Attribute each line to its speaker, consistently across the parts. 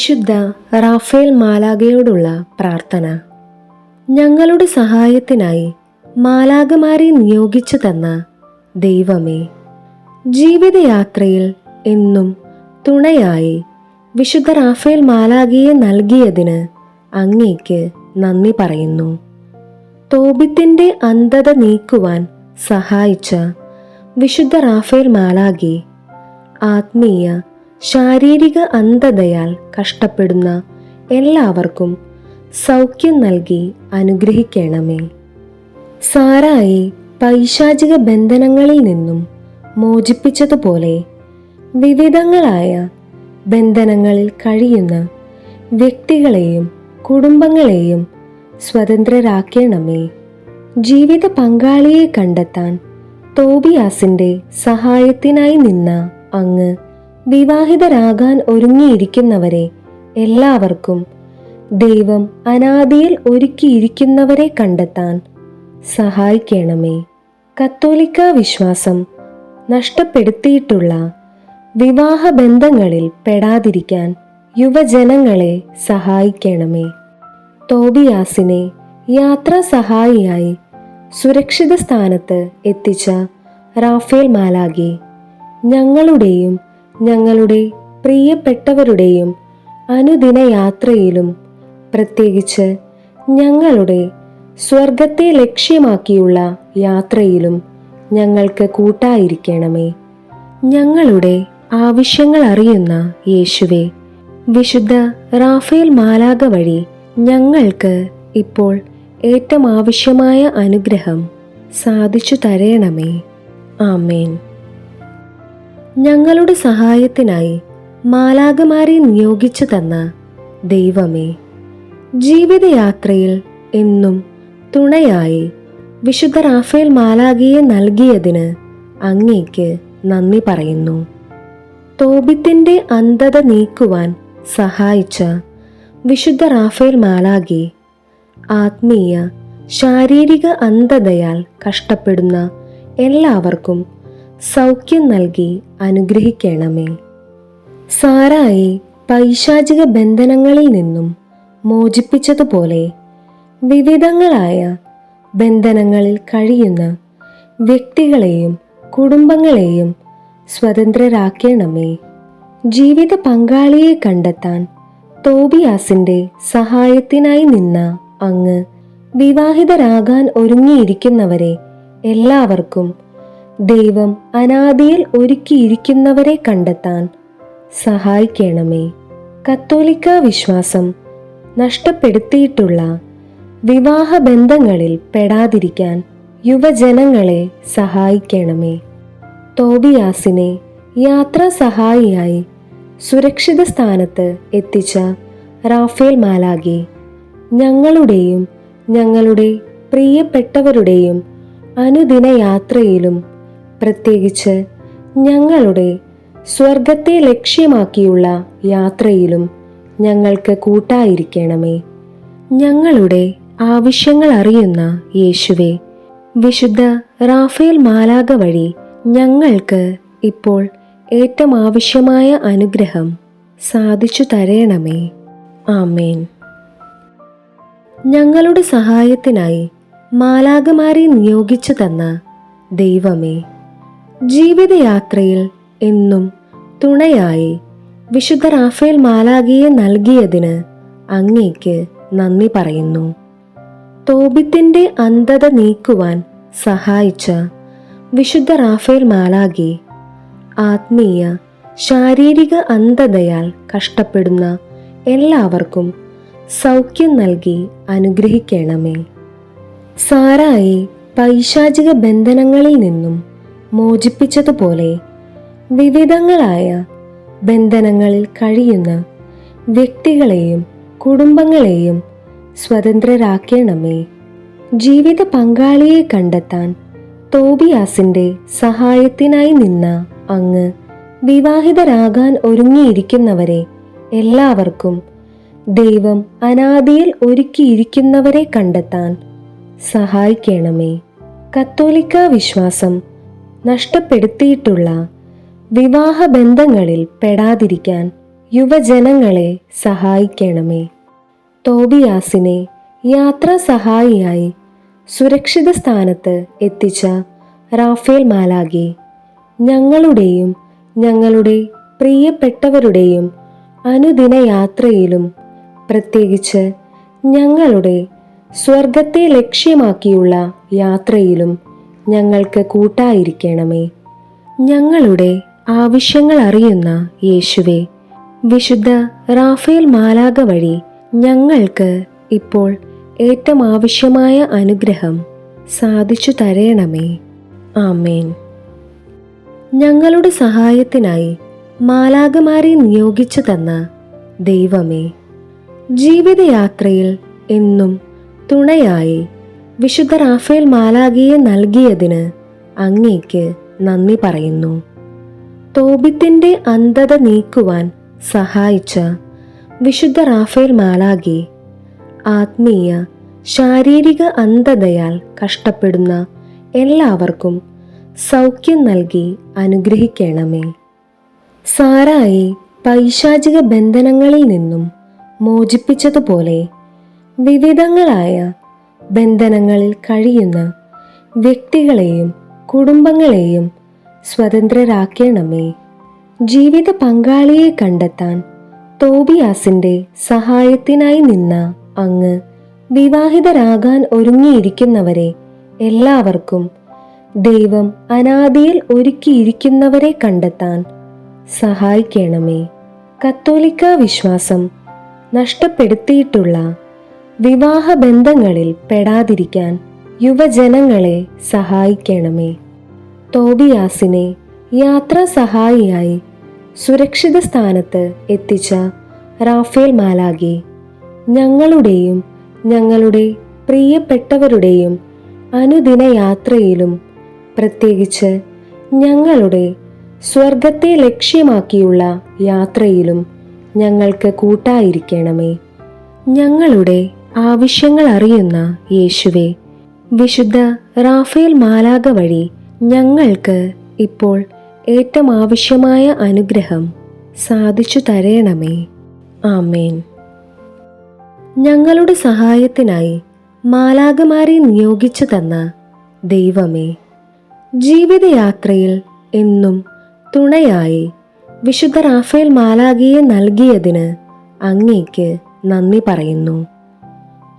Speaker 1: വിശുദ്ധ റാഫേൽ മാലാഗയോടുള്ള പ്രാർത്ഥന. ഞങ്ങളുടെ സഹായത്തിനായി മാലാഗമാരെ നിയോഗിച്ചു തന്ന ദൈവമേ ജീവിതയാത്രയിൽ എന്നും തുണയായി വിശുദ്ധ റാഫേൽ മാലാഗയെ നൽകിയതിന് അങ്ങേക്ക് നന്ദി പറയുന്നു. തോബിത്തിന്റെ അന്ധത നീക്കുവാൻ സഹായിച്ച വിശുദ്ധ റാഫേൽ മാലാഗി ആത്മീയ ശാരീരിക അന്ധതയാൽ കഷ്ടപ്പെടുന്ന എല്ലാവർക്കും സൗഖ്യം നൽകി അനുഗ്രഹിക്കണമേ. സാറായി പൈശാചിക ബന്ധനങ്ങളിൽ നിന്നും മോചിപ്പിച്ചതുപോലെ വിവിധങ്ങളായ ബന്ധനങ്ങളിൽ കഴിയുന്ന വ്യക്തികളെയും കുടുംബങ്ങളെയും സ്വതന്ത്രരാക്കണമേ. ജീവിത പങ്കാളിയെ കണ്ടെത്താൻ തോബിയാസിന്റെ സഹായത്തിനായി നിന്ന അങ്ങ് വിവാഹിതരാകാൻ ഒരുങ്ങിയിരിക്കുന്നവരെ എല്ലാവർക്കും ദൈവം അനാദിയിൽ ഒരുക്കിയിരിക്കുന്നവരെ കണ്ടെത്താൻ സഹായിക്കണമേ. കത്തോലിക്ക വിശ്വാസം നഷ്ടപ്പെടുത്തിയിട്ടുള്ള വിവാഹ ബന്ധങ്ങളിൽ പെടാതിരിക്കാൻ യുവജനങ്ങളെ സഹായിക്കണമേ. തോബിയാസിനെ യാത്രാ സഹായിയായി സുരക്ഷിത സ്ഥാനത്ത് എത്തിച്ച റാഫേൽ മാലാഗെ ഞങ്ങളുടെയും ഞങ്ങളുടെ പ്രിയപ്പെട്ടവരുടെയും അനുദിന യാത്രയിലും പ്രത്യേകിച്ച് ഞങ്ങളുടെ സ്വർഗത്തെ ലക്ഷ്യമാക്കിയുള്ള യാത്രയിലും ഞങ്ങൾക്ക് കൂട്ടായിരിക്കണമേ. ഞങ്ങളുടെ ആവശ്യങ്ങൾ അറിയുന്ന യേശുവെ വിശുദ്ധ റാഫേൽ മാലാക വഴി ഞങ്ങൾക്ക് ഇപ്പോൾ ഏറ്റവും ആവശ്യമായ അനുഗ്രഹം സാധിച്ചു തരയണമേ ആമേൻ. ഞങ്ങളുടെ സഹായത്തിനായി മാലാകമാരെ നിയോഗിച്ചു തന്ന ദൈവമേ ജീവിതയാത്രയിൽ എന്നും തുണയായി വിശുദ്ധ റാഫേൽ മാലാഗിയെ നൽകിയതിന് അങ്ങേക്ക് നന്ദി പറയുന്നു. തോബിത്തിന്റെ അന്ധത നീക്കുവാൻ സഹായിച്ച വിശുദ്ധ റാഫേൽ മാലാഗി ആത്മീയ ശാരീരിക അന്ധതയാൽ കഷ്ടപ്പെടുന്ന എല്ലാവർക്കും സൗഖ്യം നൽകി അനുഗ്രഹിക്കണമേ. സാറായി പൈശാചിക ബന്ധനങ്ങളിൽ നിന്നും മോചിപ്പിച്ചതുപോലെ വിവിധങ്ങളായ ബന്ധനങ്ങളിൽ കഴിയുന്ന വ്യക്തികളെയും കുടുംബങ്ങളെയും സ്വതന്ത്രരാക്കണമേ. ജീവിത പങ്കാളിയെ കണ്ടെത്താൻ തോബിയാസിന്റെ സഹായത്തിനായി നിന്ന അങ്ങ് വിവാഹിതരാകാൻ ഒരുങ്ങിയിരിക്കുന്നവരെ എല്ലാവർക്കും ദൈവം അനാദിയിൽ ഒരുക്കിയിരിക്കുന്നവരെ കണ്ടെത്താൻ സഹായിക്കണമേ. കത്തോലിക്ക വിശ്വാസം നഷ്ടപ്പെടുത്തിയിട്ടുള്ള വിവാഹ ബന്ധങ്ങളിൽ പെടാതിരിക്കാൻ യുവജനങ്ങളെ സഹായിക്കണമേ. തോബിയാസിനെ യാത്രാ സഹായിയായി സുരക്ഷിത സ്ഥാനത്ത് എത്തിച്ച റാഫേൽ മാലാഗെ ഞങ്ങളുടെയും ഞങ്ങളുടെ പ്രിയപ്പെട്ടവരുടെയും അനുദിന യാത്രയിലും പ്രത്യേകിച്ച് ഞങ്ങളുടെ സ്വർഗത്തെ ലക്ഷ്യമാക്കിയുള്ള യാത്രയിലും ഞങ്ങൾക്ക് കൂട്ടായിരിക്കണമേ. ഞങ്ങളുടെ ആവശ്യങ്ങൾ അറിയുന്ന യേശുവെ വിശുദ്ധ റാഫേൽ മാലാക വഴി ഞങ്ങൾക്ക് ഇപ്പോൾ ഏറ്റവും ആവശ്യമായ അനുഗ്രഹം സാധിച്ചു തരയണമേ ആമേൻ. ഞങ്ങളുടെ സഹായത്തിനായി മാലാകമാരെ നിയോഗിച്ചു തന്ന ദൈവമേ ജീവിതയാത്രയിൽ എന്നും തുണയായി വിശുദ്ധ റാഫേൽ മാലാഗിയെ നൽകിയതിന് അങ്ങേക്ക് നന്ദി പറയുന്നു. തോബിത്തിന്റെ അന്ധത നീക്കുവാൻ സഹായിച്ച വിശുദ്ധ റാഫേൽ മാലാഗി ആത്മീയ ശാരീരിക അന്ധതയാൽ കഷ്ടപ്പെടുന്ന എല്ലാവർക്കും സൗഖ്യം നൽകി അനുഗ്രഹിക്കണമേ. സാറായി പൈശാചിക ബന്ധനങ്ങളിൽ നിന്നും മോചിപ്പിച്ചതുപോലെ വിവിധങ്ങളായ ബന്ധനങ്ങളിൽ കഴിയുന്ന വ്യക്തികളെയും കുടുംബങ്ങളെയും സ്വതന്ത്രരാക്കണമേ ജീവിത പങ്കാളിയെ കണ്ടെത്താൻ തോബിയാസിന്റെ സഹായത്തിനായി നിന്ന അങ്ങ് വിവാഹിതരാകാൻ ഒരുങ്ങിയിരിക്കുന്നവരെ എല്ലാവർക്കും ദൈവം അനാദിയിൽ ഒരുക്കിയിരിക്കുന്നവരെ കണ്ടെത്താൻ സഹായിക്കണമേ. കത്തോലിക്ക വിശ്വാസം നഷ്ടപ്പെടുത്തിയിട്ടുള്ള വിവാഹ ബന്ധങ്ങളിൽ പെടാതിരിക്കാൻ യുവജനങ്ങളെ സഹായിക്കണമേ. തോബിയാസിനെ യാത്രാ സഹായിയായി സുരക്ഷിത സ്ഥാനത്ത് എത്തിച്ച റാഫേൽ മാലാഗെ ഞങ്ങളുടെയും ഞങ്ങളുടെ പ്രിയപ്പെട്ടവരുടെയും അനുദിന യാത്രയിലും പ്രത്യേകിച്ച് ഞങ്ങളുടെ സ്വർഗത്തെ ലക്ഷ്യമാക്കിയുള്ള യാത്രയിലും ഞങ്ങൾക്ക് കൂട്ടായിരിക്കണമേ. ഞങ്ങളുടെ ആവശ്യങ്ങൾ അറിയുന്ന യേശുവെ വിശുദ്ധ റാഫേൽ മാലാക വഴി ഞങ്ങൾക്ക് ഇപ്പോൾ ഏറ്റവും ആവശ്യമായ അനുഗ്രഹം സാധിച്ചു തരേണമേ. ആമേൻ. ഞങ്ങളുടെ സഹായത്തിനായി മാലാകമാരെ നിയോഗിച്ചു തന്ന ദൈവമേ ജീവിതയാത്രയിൽ എന്നും തുണയായി വിശുദ്ധ റാഫേൽ മാലാഖിയെ നൽകിയതിന് അങ്ങേക്ക് നന്ദി പറയുന്നു. തോബിത്തിന്റെ അന്ധത നീക്കുവാൻ സഹായിച്ച വിശുദ്ധ റാഫേൽ മാലാഗി ആത്മീയ ശാരീരിക അന്ധതയാൽ കഷ്ടപ്പെടുന്ന എല്ലാവർക്കും സൗഖ്യം നൽകി അനുഗ്രഹിക്കണമേ. സാറായി പൈശാചിക ബന്ധനങ്ങളിൽ നിന്നും മോചിപ്പിച്ചതുപോലെ വിവിധങ്ങളായ ബന്ധനങ്ങളിൽ കഴിയുന്ന വ്യക്തികളെയും കുടുംബങ്ങളെയും സ്വതന്ത്രരാക്കണമേ. ജീവിത പങ്കാളിയെ കണ്ടെത്താൻ തോബിയാസിന്റെ സഹായത്തിനായി നിന്ന അങ്ങ് വിവാഹിതരാകാൻ ഒരുങ്ങിയിരിക്കുന്നവരെ എല്ലാവർക്കും ദൈവം അനാദിയിൽ ഒരുക്കിയിരിക്കുന്നവരെ കണ്ടെത്താൻ സഹായിക്കണമേ. കത്തോലിക്ക വിശ്വാസം നഷ്ടപ്പെടുത്തിയിട്ടുള്ള വിവാഹബന്ധങ്ങളിൽ പെടാതിരിക്കാൻ യുവജനങ്ങളെ സഹായിക്കണമേ. തോബിയാസിനെ യാത്രാ സഹായിയായി സുരക്ഷിത സ്ഥാനത്ത് എത്തിച്ച റാഫേൽ മാലാഗി ഞങ്ങളുടെയും ഞങ്ങളുടെ പ്രിയപ്പെട്ടവരുടെയും അനുദിന യാത്രയിലും പ്രത്യേകിച്ച് ഞങ്ങളുടെ സ്വർഗത്തെ ലക്ഷ്യമാക്കിയുള്ള യാത്രയിലും ഞങ്ങൾക്ക് കൂട്ടായിരിക്കണമേ. ഞങ്ങളുടെ ആവശ്യങ്ങൾ അറിയുന്ന യേശുവെ വിശുദ്ധ റാഫേൽ മാലാക വഴി ഞങ്ങൾക്ക് ഇപ്പോൾ ഏറ്റവും ആവശ്യമായ അനുഗ്രഹം സാധിച്ചു തരേണമേ. ആമേൻ. ഞങ്ങളുടെ സഹായത്തിനായി മാലാകമാരെ നിയോഗിച്ചു തന്ന ദൈവമേ ജീവിതയാത്രയിൽ എന്നും തുണയായി വിശുദ്ധ റാഫേൽ മാലാഗിയെ നൽകിയതിന് അങ്ങേക്ക് നന്ദി പറയുന്നു.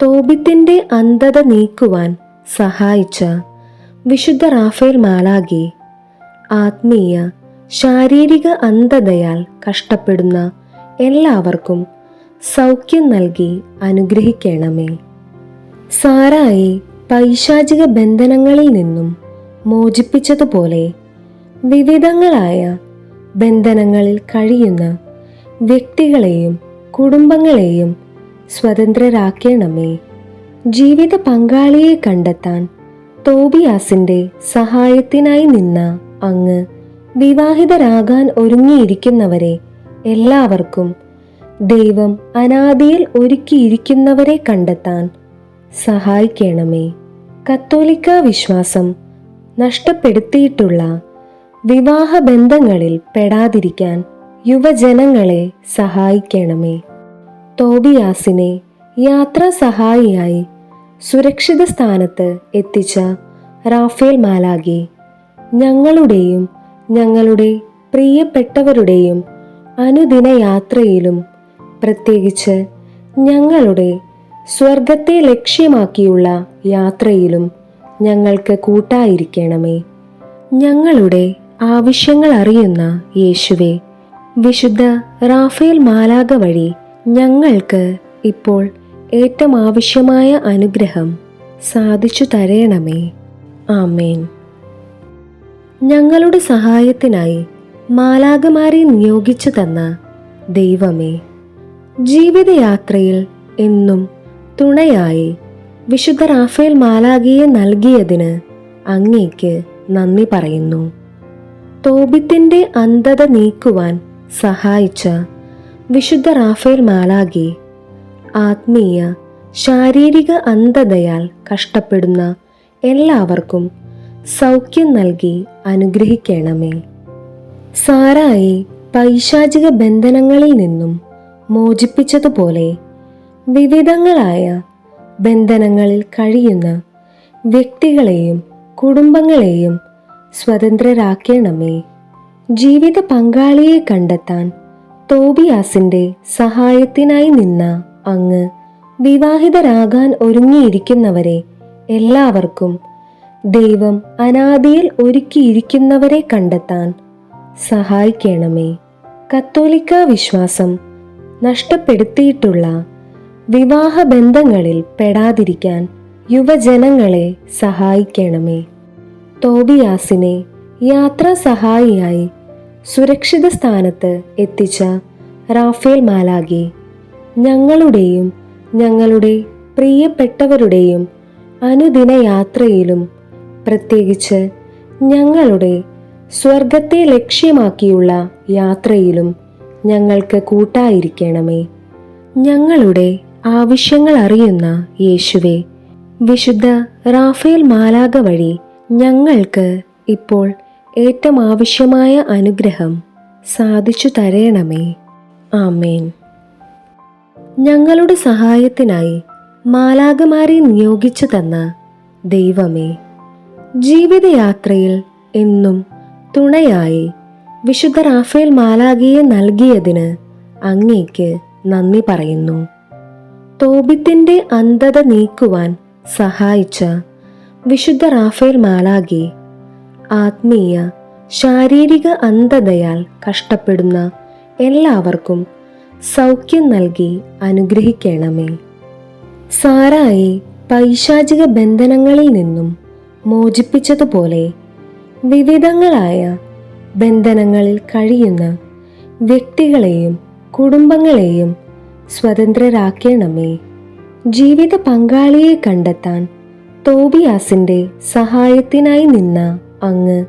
Speaker 1: തോബിത്തിന്റെ അന്ധത നീക്കുവാൻ സഹായിച്ച വിശുദ്ധ റാഫേൽ മാലാഗി ആത്മീയ ശാരീരിക അന്ധതയാൽ കഷ്ടപ്പെടുന്ന എല്ലാവർക്കും സൗഖ്യം നൽകി അനുഗ്രഹിക്കണമേ. സാറായി പൈശാചിക ബന്ധനങ്ങളിൽ നിന്നും മോചിപ്പിച്ചതുപോലെ വിവിധങ്ങളായ ബന്ധനങ്ങളിൽ കഴിയുന്ന വ്യക്തികളെയും കുടുംബങ്ങളെയും സ്വതന്ത്രരാക്കണമേ ജീവിത പങ്കാളിയെ കണ്ടെത്താൻ തോബിയാസിന്റെ സഹായത്തിനായി നിന്ന അങ്ങ് വിവാഹിതരാകാൻ ഒരുങ്ങിയിരിക്കുന്നവരെ എല്ലാവർക്കും ദൈവം അനാദിയിൽ ഒരുക്കിയിരിക്കുന്നവരെ കണ്ടെത്താൻ സഹായിക്കണമേ. കത്തോലിക്ക വിശ്വാസം നഷ്ടപ്പെടുത്തിയിട്ടുള്ള വിവാഹബന്ധങ്ങളിൽ പെടാതിരിക്കാൻ യുവജനങ്ങളെ സഹായിക്കണമേ. തോബിയാസിനെ യാത്രാ സഹായിയായി സുരക്ഷിത സ്ഥാനത്ത് എത്തിച്ച റാഫേൽ മാലാഗി ഞങ്ങളുടെയും ഞങ്ങളുടെ പ്രിയപ്പെട്ടവരുടെയും അനുദിന യാത്രയിലും പ്രത്യേകിച്ച് ഞങ്ങളുടെ സ്വർഗത്തെ ലക്ഷ്യമാക്കിയുള്ള യാത്രയിലും ഞങ്ങൾക്ക് കൂട്ടായിരിക്കണമേ. ഞങ്ങളുടെ ആവശ്യങ്ങൾ അറിയുന്ന യേശുവെ വിശുദ്ധ റാഫേൽ മാലാക വഴി ഞങ്ങൾക്ക് ഇപ്പോൾ ഏറ്റവും ആവശ്യമായ അനുഗ്രഹം സാധിച്ചു തരേണമേ. ആമേൻ. ഞങ്ങളുടെ സഹായത്തിനായി മാലാകമാരെ നിയോഗിച്ചു തന്ന ദൈവമേ ജീവിതയാത്രയിൽ എന്നും തുണയായി വിശുദ്ധ റാഫേൽ മാലാകിയെ നൽകിയതിന് അങ്ങേക്ക് നന്ദി പറയുന്നു. തോബിത്തിന്റെ അന്ധത നീക്കുവാൻ സഹായിച്ച വിശുദ്ധ റാഫേൽ മാലാഗി ആത്മീയ ശാരീരിക അന്ധതയാൽ കഷ്ടപ്പെടുന്ന എല്ലാവർക്കും സൗഖ്യം നൽകി അനുഗ്രഹിക്കണമേ. സാറായി പൈശാചിക ബന്ധനങ്ങളിൽ നിന്നും മോചിപ്പിച്ചതുപോലെ വിവിധങ്ങളായ ബന്ധനങ്ങളിൽ കഴിയുന്ന വ്യക്തികളെയും കുടുംബങ്ങളെയും സ്വതന്ത്രരാക്കണമേ. ജീവിത പങ്കാളിയെ കണ്ടെത്താൻ തോബിയാസിന്റെ സഹായത്തിനായി നിന്ന അങ്ങ് വിവാഹിതരാകാൻ ഒരുങ്ങിയിരിക്കുന്നവരെ എല്ലാവർക്കും ദൈവം അനാദിയിൽ ഒരുക്കിയിരിക്കുന്നവരെ കണ്ടെത്താൻ സഹായിക്കണമേ. കത്തോലിക്ക വിശ്വാസം നഷ്ടപ്പെടുത്തിയിട്ടുള്ള വിവാഹ ബന്ധങ്ങളിൽ പെടാതിരിക്കാൻ യുവജനങ്ങളെ സഹായിക്കണമേ. തോബിയാസിനെ യാത്രാ സഹായിയായി സുരക്ഷിത സ്ഥാനത്ത് എത്തിച്ച റാഫേൽ മാലാഗി ഞങ്ങളുടെയും ഞങ്ങളുടെ പ്രിയപ്പെട്ടവരുടെയും അനുദിന യാത്രയിലും പ്രത്യേകിച്ച് ഞങ്ങളുടെ സ്വർഗത്തെ ലക്ഷ്യമാക്കിയുള്ള യാത്രയിലും ഞങ്ങൾക്ക് കൂട്ടായിരിക്കണമേ. ഞങ്ങളുടെ ആവശ്യങ്ങൾ അറിയുന്ന യേശുവെ വിശുദ്ധ റാഫേൽ മാലാക വഴി ഞങ്ങൾക്ക് ഇപ്പോൾ ഏറ്റവും ആവശ്യമായ അനുഗ്രഹം സാധിച്ചു തരയണമേ ആമേൻ. ഞങ്ങളുടെ സഹായത്തിനായി മാലാകമാരെ നിയോഗിച്ചു തന്ന ദൈവമേ ജീവിതയാത്രയിൽ എന്നും തുണയായി വിശുദ്ധ റാഫേൽ മാലാകിയെ നൽകിയതിന് അങ്ങേക്ക് നന്ദി പറയുന്നു. തോബിത്തിന്റെ അന്ധത നീക്കുവാൻ സഹായിച്ച വിശുദ്ധ റാഫേൽ മാലാഗി ആത്മീയ ശാരീരിക അന്ധതയാൽ കഷ്ടപ്പെടുന്ന എല്ലാവർക്കും സൗഖ്യം നൽകി അനുഗ്രഹിക്കണമേ. സാറായി പൈശാചിക ബന്ധനങ്ങളിൽ നിന്നും മോചിപ്പിച്ചതുപോലെ വിവിധങ്ങളായ ബന്ധനങ്ങളിൽ കഴിയുന്ന വ്യക്തികളെയും കുടുംബങ്ങളെയും സ്വതന്ത്രരാക്കണമേ. ജീവിത പങ്കാളിയെ കണ്ടെത്താൻ തോബിയാസിന്റെ സഹായത്തിനായി നിന്ന അങ്ങ്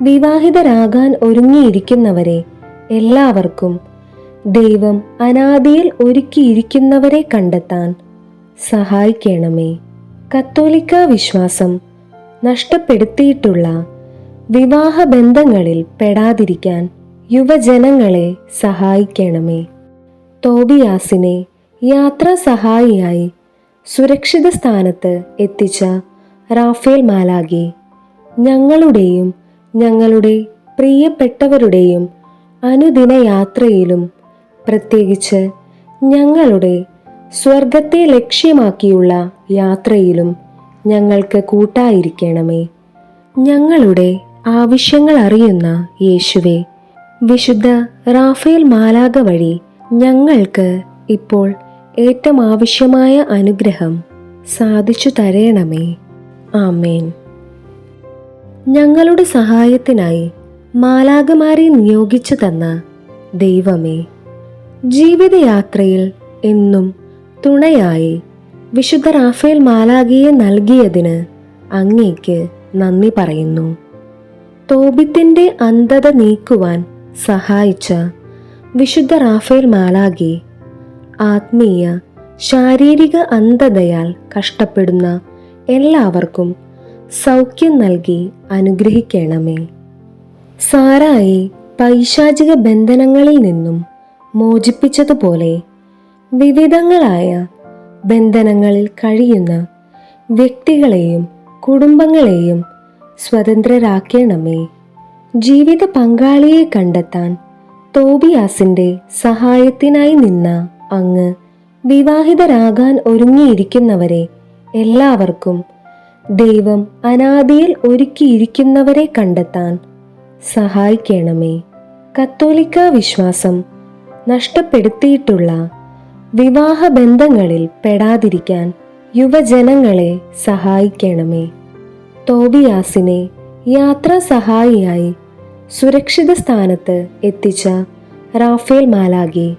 Speaker 1: വിവാഹിതരാകാൻ ഒരുങ്ങിയിരിക്കുന്നവരെ എല്ലാവർക്കും ദൈവം അനാദിയിൽ ഒരുക്കിയിരിക്കുന്നവരെ കണ്ടെത്താൻ സഹായിക്കണമേ. കത്തോലിക്ക വിശ്വാസം നഷ്ടപ്പെടുത്തിയിട്ടുള്ള വിവാഹ ബന്ധങ്ങളിൽ പെടാതിരിക്കാൻ യുവജനങ്ങളെ സഹായിക്കണമേ. തോബിയാസിനെ യാത്രാ സഹായിയായി സുരക്ഷിത സ്ഥാനത്ത് എത്തിച്ച റാഫേൽ മാലാഗി ഞങ്ങളുടെയും ഞങ്ങളുടെ പ്രിയപ്പെട്ടവരുടെയും അനുദിന യാത്രയിലും പ്രത്യേകിച്ച് ഞങ്ങളുടെ സ്വർഗത്തെ ലക്ഷ്യമാക്കിയുള്ള യാത്രയിലും ഞങ്ങൾക്ക് കൂട്ടായിരിക്കണമേ. ഞങ്ങളുടെ ആവശ്യങ്ങൾ അറിയുന്ന യേശുവെ വിശുദ്ധ റാഫേൽ മാലാക വഴി ഞങ്ങൾക്ക് ഇപ്പോൾ ഏറ്റവും ആവശ്യമായ അനുഗ്രഹം സാധിച്ചു തരേണമേ. ആമേൻ. ഞങ്ങളുടെ സഹായത്തിനായി മാലാകമാരെ നിയോഗിച്ചു തന്ന ദൈവമേ ജീവിതയാത്രയിൽ എന്നും തുണയായി വിശുദ്ധ റാഫേൽ മാലാകിയെ നൽകിയതിന് അങ്ങേക്ക് നന്ദി പറയുന്നു. തോബിത്തിന്റെ അന്ധത നീക്കുവാൻ സഹായിച്ച വിശുദ്ധ റാഫേൽ മാലാഗി ആത്മീയ ശാരീരിക അന്ധതയാൽ കഷ്ടപ്പെടുന്ന എല്ലാവർക്കും സൗഖ്യം നൽകി അനുഗ്രഹിക്കണമേ. സാറായി പൈശാചിക ബന്ധനങ്ങളിൽ നിന്നും മോചിപ്പിച്ചതുപോലെ വിവിധങ്ങളായ ബന്ധനങ്ങളിൽ കഴിയുന്ന വ്യക്തികളെയും കുടുംബങ്ങളെയും സ്വതന്ത്രരാക്കണമേ. ജീവിത പങ്കാളിയെ കണ്ടെത്താൻ തോബിയാസിന്റെ സഹായത്തിനായി നിന്ന അങ്ങ് വിവാഹിതരാകാൻ ഒരുങ്ങിയിരിക്കുന്നവരെ എല്ലാവർക്കും ദൈവം അനാദിയിൽ ഒരുക്കിയിരിക്കുന്നവരെ കണ്ടെത്താൻ സഹായിക്കണമേ. കത്തോലിക്ക വിശ്വാസം നഷ്ടപ്പെടുത്തിയിട്ടുള്ള വിവാഹ ബന്ധങ്ങളിൽ പെടാതിരിക്കാൻ യുവജനങ്ങളെ സഹായിക്കണമേ. തോബിയാസിനെ യാത്രാ സഹായിയായി സുരക്ഷിത സ്ഥാനത്ത് എത്തിച്ച റാഫേൽ മാലാഗി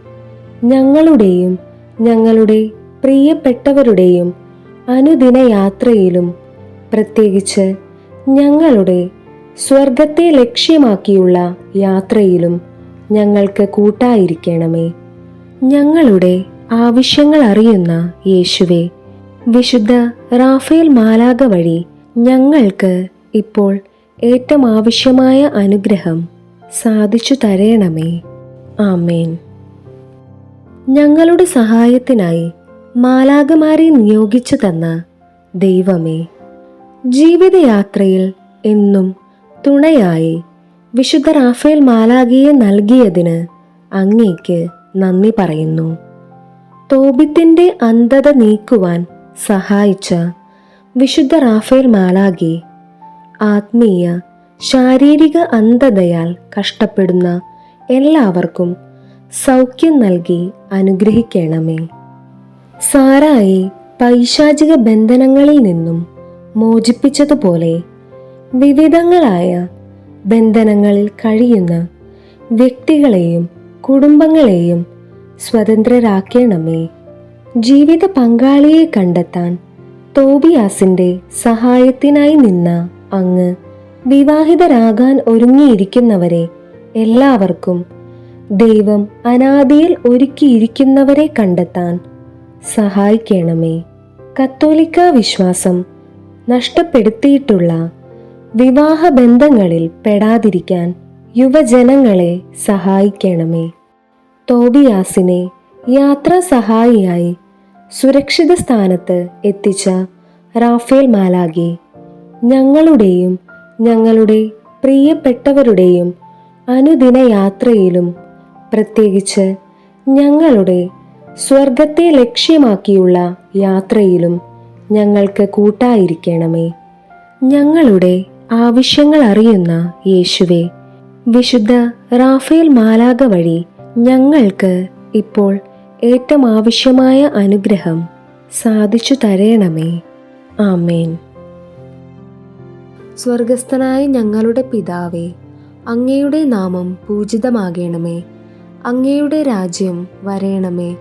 Speaker 1: ഞങ്ങളുടെയും ഞങ്ങളുടെ പ്രിയപ്പെട്ടവരുടെയും അനുദിന യാത്രയിലും പ്രത്യേകിച്ച് ഞങ്ങളുടെ സ്വർഗത്തെ ലക്ഷ്യമാക്കിയുള്ള യാത്രയിലും ഞങ്ങൾക്ക് കൂട്ടായിരിക്കണമേ. ഞങ്ങളുടെ ആവശ്യങ്ങൾ അറിയുന്ന യേശുവെ വിശുദ്ധ റാഫേൽ മാലാക വഴി ഞങ്ങൾക്ക് ഇപ്പോൾ ഏറ്റവും ആവശ്യമായ അനുഗ്രഹം സാധിച്ചു തരേണമേ. ആമേൻ. ഞങ്ങളുടെ സഹായത്തിനായി മാലാകമാരെ നിയോഗിച്ചു തന്ന ദൈവമേ ജീവിതയാത്രയിൽ എന്നും തുണയായി വിശുദ്ധ റാഫേൽ മാലാഖിയെ നൽകിയതിന് അങ്ങേക്ക് നന്ദി പറയുന്നു. തോബിത്തിന്റെ അന്ധത നീക്കുവാൻ സഹായിച്ച വിശുദ്ധ റാഫേൽ മാലാഖി ആത്മീയ ശാരീരിക അന്ധതയാൽ കഷ്ടപ്പെടുന്ന എല്ലാവർക്കും സൗഖ്യം നൽകി അനുഗ്രഹിക്കണമേ. സാറായി പൈശാചിക ബന്ധനങ്ങളിൽ നിന്നും മോചിപ്പിച്ചതുപോലെ വിവിധങ്ങളായ ബന്ധനങ്ങളിൽ കഴിയുന്ന വ്യക്തികളെയും കുടുംബങ്ങളെയും സ്വതന്ത്രരാക്കണമേ. ജീവിത പങ്കാളിയെ കണ്ടെത്താൻ തോബിയാസിന്റെ സഹായത്തിനായി നിന്ന അങ്ങ് വിവാഹിതരാകാൻ ഒരുങ്ങിയിരിക്കുന്നവരെ എല്ലാവർക്കും ദൈവം അനാദിയിൽ ഒരുക്കിയിരിക്കുന്നവരെ കണ്ടെത്താൻ സഹായിക്കണമേ. കത്തോലിക്ക വിശ്വാസം നഷ്ടപ്പെടുത്തിയിട്ടുള്ള വിവാഹ ബന്ധങ്ങളിൽ പെടാതിരിക്കാൻ യുവജനങ്ങളെ സഹായിക്കണമേ. തോബിയാസിനെ യാത്രാ സഹായിയായി സുരക്ഷിത സ്ഥാനത്ത് എത്തിച്ച റാഫേൽ മാലാഗി ഞങ്ങളുടെയും ഞങ്ങളുടെ പ്രിയപ്പെട്ടവരുടെയും അനുദിന യാത്രയിലും പ്രത്യേകിച്ച് ഞങ്ങളുടെ സ്വർഗത്തെ ലക്ഷ്യമാക്കിയുള്ള യാത്രയിലും ഞങ്ങൾക്ക് കൂട്ടായിരിക്കണമേ. ഞങ്ങളുടെ ആവശ്യങ്ങൾ അറിയുന്ന യേശുവെ വിശുദ്ധ റാഫേൽ മാലാക വഴി ഞങ്ങൾക്ക് ഇപ്പോൾ ഏറ്റവും ആവശ്യമായ അനുഗ്രഹം സാധിച്ചു തരേണമേ. ആമേൻ. സ്വർഗസ്ഥനായ ഞങ്ങളുടെ പിതാവേ അങ്ങയുടെ നാമം പൂജിതമാകണമേ. അങ്ങയുടെ രാജ്യം വരയണമേ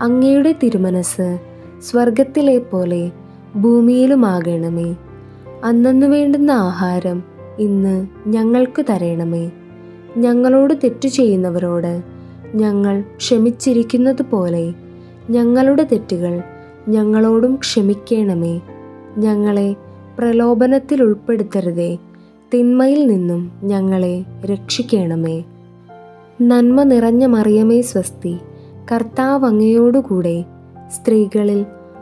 Speaker 1: അങ്ങയുടെ തിരുമനസ് സ്വർഗത്തിലെ പോലെ ഭൂമിയിലുമാകണമേ. അന്നു വേണ്ടുന്ന ആഹാരം ഇന്ന് ഞങ്ങൾക്ക് തരണമേ. ഞങ്ങളോട് തെറ്റു ചെയ്യുന്നവരോട് ഞങ്ങൾ ക്ഷമിച്ചിരിക്കുന്നത് പോലെ ഞങ്ങളുടെ തെറ്റുകൾ ഞങ്ങളോടും ക്ഷമിക്കണമേ. ഞങ്ങളെ പ്രലോഭനത്തിൽ ഉൾപ്പെടുത്തരുതേ. തിന്മയിൽ നിന്നും ഞങ്ങളെ രക്ഷിക്കണമേ. നന്മ നിറഞ്ഞ മറിയമേ സ്വസ്തി. കർത്താവ് അങ്ങയോടുകൂടെ സ്ത്രീകളിൽ